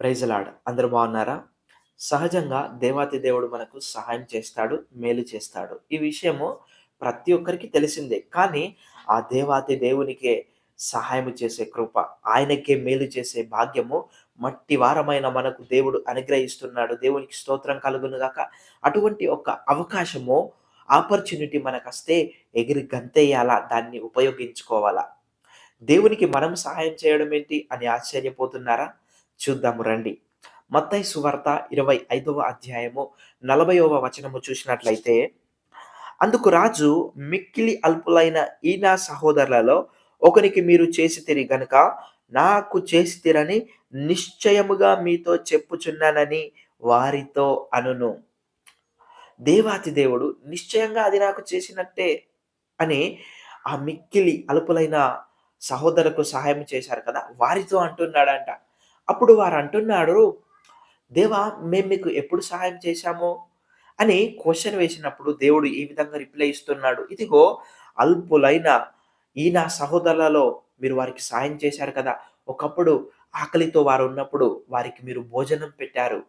ప్రైజలాడ్ అందరు బాగున్నారా? సహజంగా దేవాతి దేవుడు మనకు సహాయం చేస్తాడు మేలు చేస్తాడు. ఈ విషయము ప్రతి ఒక్కరికి తెలిసిందే. కానీ ఆ దేవాతి దేవునికే సహాయం చేసే కృప ఆయనకే మేలు చేసే భాగ్యము మట్టి వారమైన మనకు దేవుడు అనుగ్రహిస్తున్నాడు. దేవునికి స్తోత్రం కలుగును గాక. అటువంటి ఒక అవకాశము ఆపర్చునిటీ మనకు వస్తే ఎగిరి గంతేయాలా దాన్ని ఉపయోగించుకోవాలా? దేవునికి మనం సహాయం చేయడం ఏంటి అని ఆశ్చర్యపోతున్నారా? చూద్దాము రండి. మత్తయి సువార్త ఇరవై ఐదవ అధ్యాయము నలభైవ వచనము చూసినట్లయితే అందుకు రాజు మిక్కిలి అల్పులైన ఈ నా సహోదరులలో ఒకరికి మీరు చేసి తిరిగి గనుక నాకు చేసి తిరని నిశ్చయముగా మీతో చెప్పుచున్నానని వారితో అనును. దేవాతి దేవుడు నిశ్చయంగా అది నాకు చేసినట్టే అని ఆ మిక్కిలి అలుపులైన సహోదరులకు సహాయం చేశారు కదా వారితో అంటున్నాడంట. అప్పుడు వారు అంటున్నాడు దేవా మేము మీకు ఎప్పుడు సహాయం చేశాము? అని క్వశ్చన్ వేసినప్పుడు దేవుడు ఈ విధంగా రిప్లై ఇస్తున్నాడు. ఇదిగో అల్పులైన ఈ నా సహోదరులలో మీరు వారికి సాయం చేశారు కదా. ఒకప్పుడు ఆకలితో వారు ఉన్నప్పుడు వారికి మీరు భోజనం పెట్టారు.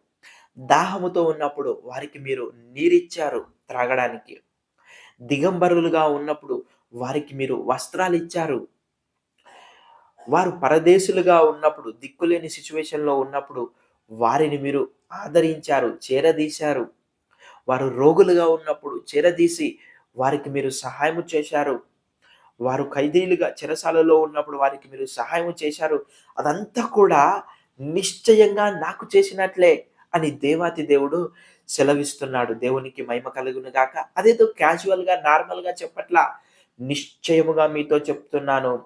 దాహముతో ఉన్నప్పుడు వారికి మీరు నీరిచ్చారు త్రాగడానికి. దిగంబరులుగా ఉన్నప్పుడు వారికి మీరు వస్త్రాలు ఇచ్చారు వారు పరదేశులుగా ఉన్నప్పుడు దిక్కులేని సిచ్యువేషన్లో ఉన్నప్పుడు వారిని మీరు ఆదరించారు చేరదీశారు. వారు రోగులుగా ఉన్నప్పుడు చేరదీసి వారికి మీరు సహాయం చేశారు. వారు ఖైదీలుగా చెరసాలలో ఉన్నప్పుడు వారికి మీరు సహాయం చేశారు. అదంతా కూడా నిశ్చయంగా నాకు చేసినట్లే అని దేవాతి దేవుడు సెలవిస్తున్నాడు. దేవునికి మహిమ కలుగును గాక. అదేదో క్యాజువల్గా నార్మల్గా చెప్పట్లా నిశ్చయముగా మీతో చెప్తున్నాను.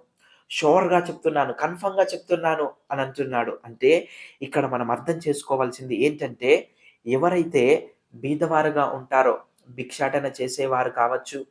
షోర్గా చెప్తున్నాను కన్ఫర్మ్గా చెప్తున్నాను అని అంటున్నాడు. అంటే ఇక్కడ మనం అర్థం చేసుకోవాల్సింది ఏంటంటే ఎవరైతే బీదవారుగా ఉంటారో భిక్షాటన చేసేవారు కావచ్చు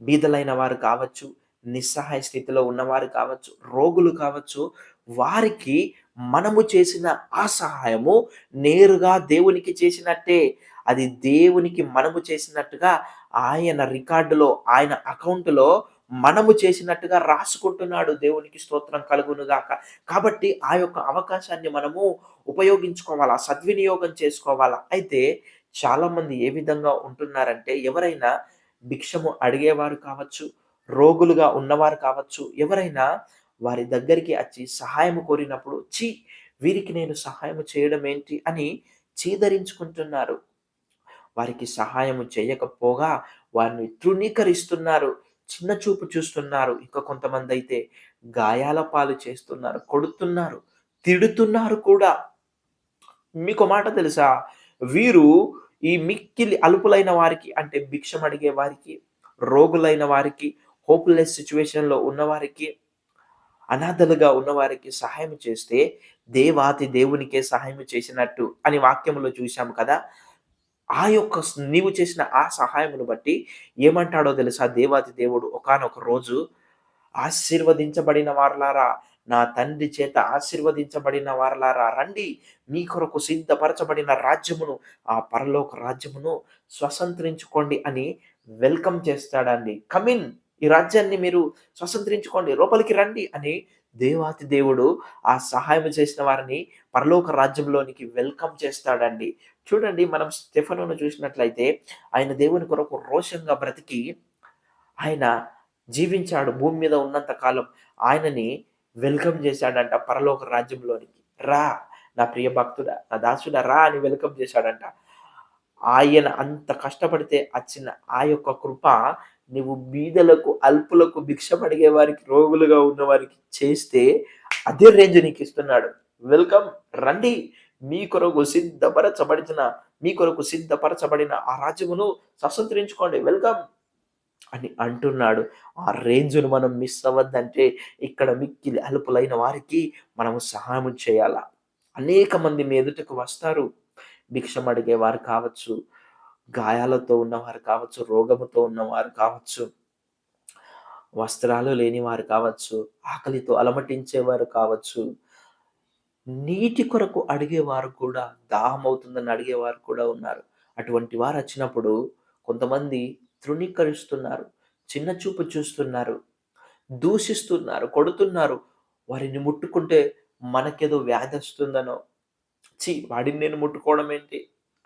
బీదలైన వారు కావచ్చు నిస్సహాయ స్థితిలో ఉన్నవారు కావచ్చు రోగులు కావచ్చు వారికి మనము చేసిన ఆ సహాయము నేరుగా దేవునికి చేసినట్టే. అది దేవునికి మనము చేసినట్టుగా ఆయన రికార్డులో ఆయన అకౌంట్లో మనము చేసినట్టుగా రాసుకుంటున్నాడు దేవునికి స్తోత్రం కలుగునుగాక. కాబట్టి ఆ యొక్క అవకాశాన్ని మనము ఉపయోగించుకోవాలా? సద్వినియోగం చేసుకోవాలా? అయితే చాలామంది ఏ విధంగా ఉంటున్నారంటే ఎవరైనా భిక్షము అడిగేవారు కావచ్చు రోగులుగా ఉన్నవారు కావచ్చు ఎవరైనా వారి దగ్గరికి వచ్చి సహాయం కోరినప్పుడు చీ వీరికి నేను సహాయం చేయడం ఏంటి అని చీదరించుకుంటున్నారు. వారికి సహాయం చేయకపోగా వారిని తృణీకరిస్తున్నారు. చిన్న చూపు చూస్తున్నారు. ఇంకా కొంతమంది అయితే గాయాల పాలు చేస్తున్నారు కొడుతున్నారు తిడుతున్నారు కూడా. మీకు మాట తెలుసా? వీరు ఈ మిక్కిలి అలుపులైన వారికి అంటే భిక్షం అడిగే వారికి రోగులైన వారికి హోప్లెస్ సిచ్యువేషన్లో ఉన్నవారికి అనాథలుగా ఉన్నవారికి సహాయం చేస్తే దేవాతి దేవునికే సహాయం చేసినట్టు అని వాక్యంలో చూశాము కదా? ఆ యొక్క నీవు చేసిన ఆ సహాయమును బట్టి ఏమంటాడో తెలుసా? దేవాతి దేవుడు ఒకనొక రోజు ఆశీర్వదించబడిన వారలారా నా తండ్రి చేత ఆశీర్వదించబడిన వారలారా రండి మీ కొరకు సిద్ధపరచబడిన రాజ్యమును ఆ పరలోక రాజ్యమును స్వతంత్రించుకోండి అని వెల్కమ్ చేస్తాడండి. కమిన్! ఈ రాజ్యాన్ని మీరు స్వతంత్రించుకోండి లోపలికి రండి అని దేవాతి దేవుడు ఆ సహాయం చేసిన వారిని పరలోక రాజ్యంలోనికి వెల్కమ్ చేస్తాడండి. చూడండి మనం స్టెఫనును చూసినట్లయితే ఆయన దేవుని కొరకు రోషంగా బ్రతికి ఆయన జీవించాడు భూమి మీద ఉన్నంత కాలం. ఆయనని వెల్కమ్ చేశాడంట పరలోక రాజ్యంలోనికి. రా నా ప్రియ భక్తుడా నా దాసుడా రా అని వెల్కమ్ చేశాడంట. ఆయన అంత కష్టపడితే వచ్చిన ఆ యొక్క కృప నువ్వు బీదలకు అల్పులకు భిక్షం అడిగే వారికి రోగులుగా ఉన్న వారికి చేస్తే అదే రేంజ్ నీకు ఇస్తున్నాడు. వెల్కమ్ రండి. మీ కొరకు సిద్ధపరచబడిన మీ కొరకు సిద్ధపరచబడిన ఆ రాజ్యమును స్వతంత్రించుకోండి. వెల్కమ్ అని అంటున్నాడు. ఆ రేంజ్ను మనం మిస్ అవ్వద్దంటే ఇక్కడ మిక్కిలి అలుపులైన వారికి మనము సహాయం చేయాలా? అనేక మంది మీ ఎదుటకు వస్తారు. భిక్షం అడిగే వారు కావచ్చు గాయాలతో ఉన్నవారు కావచ్చు రోగముతో ఉన్నవారు కావచ్చు వస్త్రాలు లేని వారు కావచ్చు ఆకలితో అలమటించేవారు కావచ్చు నీటి కొరకు అడిగేవారు కూడా దాహం అవుతుందని అడిగేవారు కూడా ఉన్నారు అటువంటి వారు వచ్చినప్పుడు కొంతమంది తృణీకరిస్తున్నారు చిన్న చూపు చూస్తున్నారు దూషిస్తున్నారు కొడుతున్నారు వారిని ముట్టుకుంటే మనకేదో వ్యాధి వస్తుందనో ఛీ! వాడిని నేను ముట్టుకోవడం ఏంటి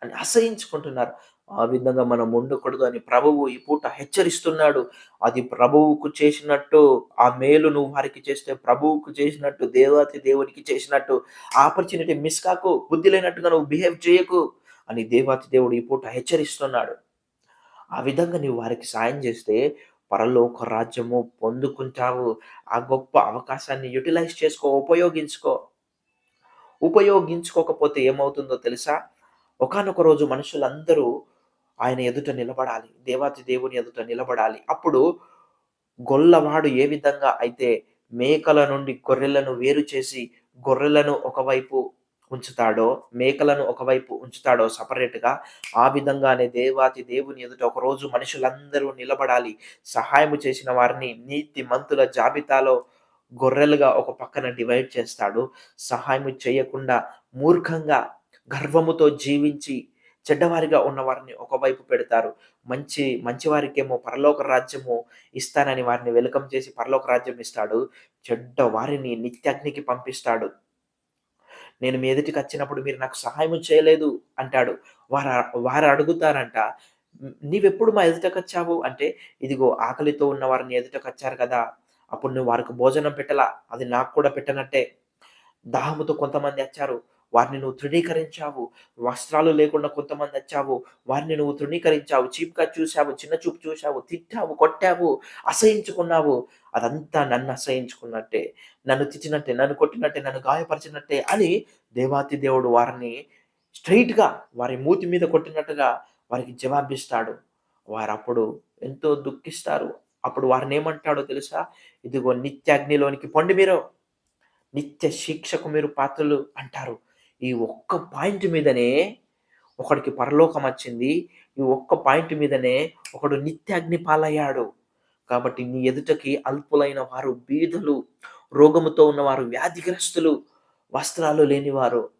అని అసహించుకుంటున్నారు. ఆ విధంగా మనం ఉండకూడదు అని ప్రభువు ఈ పూట హెచ్చరిస్తున్నాడు. అది ప్రభువుకు చేసినట్టు ఆ మేలు నువ్వు వారికి చేస్తే ప్రభువుకు చేసినట్టు దేవాతి దేవునికి చేసినట్టు ఆపర్చునిటీ మిస్ కాకు. బుద్ధి లేనట్టుగా నువ్వు బిహేవ్ చేయకు అని దేవాతి దేవుడు ఈ పూట హెచ్చరిస్తున్నాడు. ఆ విధంగా నీవు వారికి సాయం చేస్తే పరలోక రాజ్యము పొందుకుంటావు. ఆ గొప్ప అవకాశాన్ని యుటిలైజ్ చేసుకో, ఉపయోగించుకో. ఉపయోగించుకోకపోతే ఏమవుతుందో తెలుసా? ఒకానొక రోజు మనుషులందరూ ఆయన ఎదుట నిలబడాలి. దేవాతి దేవుని ఎదుట నిలబడాలి. అప్పుడు గొల్లవాడు ఏ విధంగా అయితే మేకల నుండి గొర్రెలను వేరు చేసి, గొర్రెలను ఒకవైపు ఉంచుతాడో, మేకలను ఒకవైపు ఉంచుతాడో సపరేట్గా ఆ విధంగానే దేవాతి దేవుని ఎదుట ఒకరోజు మనుషులందరూ నిలబడాలి. సహాయము చేసిన వారిని నీతి మంతుల జాబితాలో గొర్రెలుగా ఒక పక్కన డివైడ్ చేస్తాడు. సహాయం చేయకుండా మూర్ఖంగా, గర్వముతో జీవించి చెడ్డవారిగా ఉన్నవారిని ఒకవైపు పెడతారు. మంచి మంచివారికేమో పరలోక రాజ్యము ఇస్తానని వారిని వెల్కమ్ చేసి పరలోక రాజ్యం ఇస్తాడు. చెడ్డ వారిని నిత్యాగ్నికి పంపిస్తాడు. నేను మీ ఎదుటికచ్చినప్పుడు మీరు నాకు సహాయం చేయలేదు అంటాడు. వారు వారు అడుగుతారంట, "నీవెప్పుడు మా ఎదుటకొచ్చావు?" అంటే, "ఇదిగో ఆకలితో ఉన్న వారిని ఎదుటకొచ్చారు కదా! అప్పుడు నువ్వు వారికి భోజనం పెట్టలా. అది నాకు కూడా పెట్టనట్టే. దాహముతో కొంతమంది వచ్చారు వారిని నువ్వు తృణీకరించావు. వస్త్రాలు లేకుండా కొంతమంది వచ్చావు వారిని నువ్వు తృణీకరించావు. చీప్‌గా చూసావు. చిన్న చూపు చూసావు. తిట్టావు, కొట్టావు, అసహించుకున్నావు. అదంతా నన్ను అసహించుకున్నట్టే. నన్ను తిట్టినట్టే, నన్ను కొట్టినట్టే, నన్ను గాయపరిచినట్టే" అని దేవాతి దేవుడు వారిని స్ట్రెయిట్‌గా వారి మూతి మీద కొట్టినట్టుగా వారికి జవాబిస్తాడు. వారప్పుడు ఎంతో దుఃఖిస్తారు. అప్పుడు వారిని ఏమంటాడో తెలుసా? "ఇదిగో నిత్యాగ్నిలోనికి పొండి మీరు. నిత్య శిక్షకు మీరు పాత్రలు అంటారు. ఈ ఒక్క పాయింట్ మీదనే ఒకడికి పరలోకం వచ్చింది ఈ ఒక్క పాయింట్ మీదనే ఒకడు నిత్యాగ్ని పాలయ్యాడు. కాబట్టి నీ ఎదుటకి అల్పులైన వారు, బీదలు, రోగముతో ఉన్నవారు, వ్యాధిగ్రస్తులు, వస్త్రాలు లేనివారు,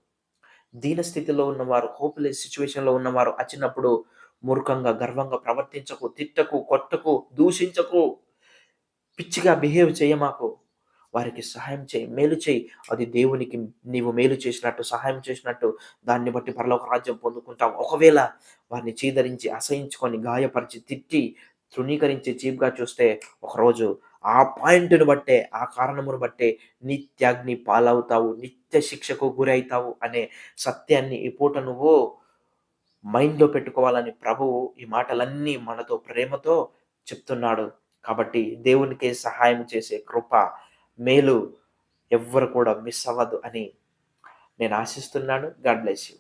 దీనస్థితిలో ఉన్నవారు, హోప్‌లెస్ సిచ్యువేషన్లో ఉన్నవారు వచ్చినప్పుడు మూర్ఖంగా, గర్వంగా ప్రవర్తించకు, తిట్టకు, కొట్టకు, దూషించకు, పిచ్చిగా బిహేవ్ చేయమాకు. వారికి సహాయం చేయి, మేలు చేయి. అది దేవునికి నీవు మేలు చేసినట్టు, సహాయం చేసినట్టు దాన్ని బట్టి పరలోక రాజ్యం పొందుకుంటావు. ఒకవేళ వారిని చీదరించి, అసహించుకొని, గాయపరిచి, తిట్టి, తృణీకరించి, చీప్‌గా చూస్తే ఒకరోజు ఆ పాయింట్ను బట్టే, ఆ కారణమును బట్టే నిత్యాగ్ని పాలవుతావు. నిత్య శిక్షకు గురవుతావు అనే సత్యాన్ని ఈ పూట నువ్వు మైండ్‌లో పెట్టుకోవాలని ప్రభువు ఈ మాటలన్నీ మనతో ప్రేమతో చెప్తున్నాడు. కాబట్టి దేవునికే సహాయం చేసే కృప, మేలు ఎవ్వరు కూడా మిస్ అవ్వదు అని నేను ఆశిస్తున్నాను. God bless you.